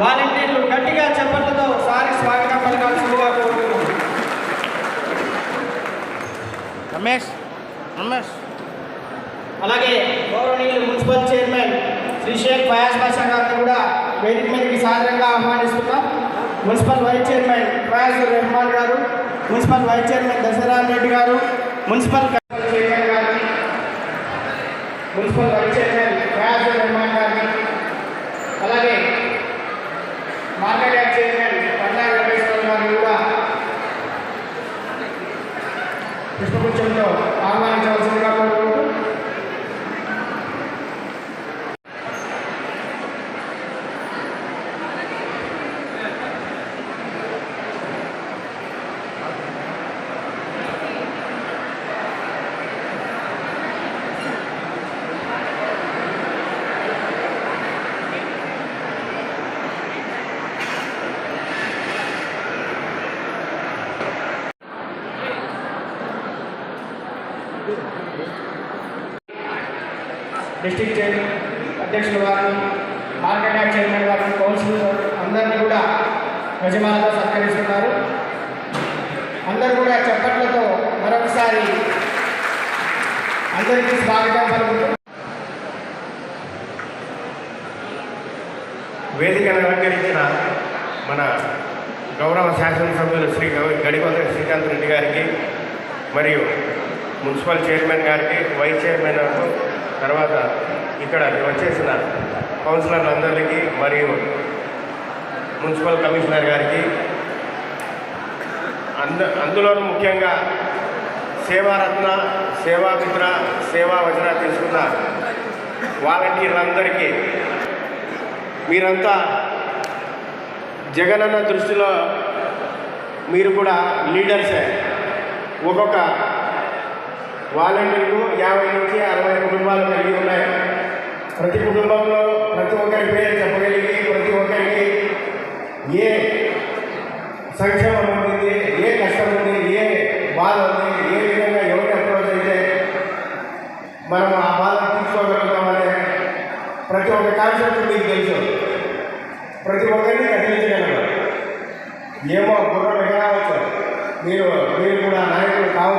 వాలంటీర్లు గట్టిగా చెప్పట్లతో సారి స్వాగతం పలకాల్సిందిగా కోరుతున్నాం రమేష్ రమేష్. అలాగే గౌరవనీయులు మున్సిపల్ చైర్మన్ శ్రీ షేక్ ఫయాజ్ బాషా గారిని కూడా వేదిక మీదకి సాదరంగా ఆహ్వానిస్తున్నాం. Municipal vice chairman Fayazur Rehman గారు municipal vice chairman Dasaram Reddy గారు మున్సిపల్ చైర్మన్ గారిని municipal vice chairman Fayazur Rehman గారిని అలాగే market yard chairman Patna Venkateswara గారిని కూడా పుష్పగుచ్చంతో ఆహ్వానించవలసిందిగా కోరుతున్నాను డిస్టిక్ చైర్మన్ అధ్యక్షులు వారిని మార్కెట్ యార్డ్ చైర్మన్ గారిని కౌన్సిల్ అందరినీ కూడా యజమానులతో సత్కరిస్తున్నారు. అందరూ కూడా చప్పట్లతో మరొకసారి అందరికీ స్వాగతం పలుకుతూ వేదికను అలంకరించిన మన గౌరవ శాసనసభ్యులు శ్రీ గౌ- శ్రీకాంత్ రెడ్డి గారికి మరియు మున్సిపల్ చైర్మన్ గారికి వైస్ చైర్మన్ గారు తర్వాత ఇక్కడ వచ్చేసిన కౌన్సిలర్లందరికీ మరియు మున్సిపల్ కమిషనర్ గారికి అంద అందులోనూ ముఖ్యంగా సేవారత్న సేవామిత్ర సేవా వజ్ర తీసుకున్న వాలంటీర్లందరికీ మీరంతా జగనన్న దృష్టిలో మీరు కూడా లీడర్సే. ఒక్కొక్క వాలంటీర్లు యాభై నుంచి అరవై కుటుంబాలు కలిగి ఉన్నాయి. ప్రతి కుటుంబంలో ప్రతి ఒక్కరి పేరు చెప్పగలిగి ప్రతి ఒక్కరికి ఏ సంక్షేమం ఉంది ఏ కష్టం ఉంది ఏ బాధ ఉంది ఏ విధంగా ఎవరు అప్రోచ్ అయితే మనం ఆ బాధ తీసుకోగలుగుతామనే ప్రతి ఒక్క కాన్సెప్ట్ మీకు తెలుసు. ప్రతి ఒక్కరిని కట్టించగలరు ఏమో బుర్ర కావచ్చు మీరు మీరు కూడా నాయకులు కావచ్చు.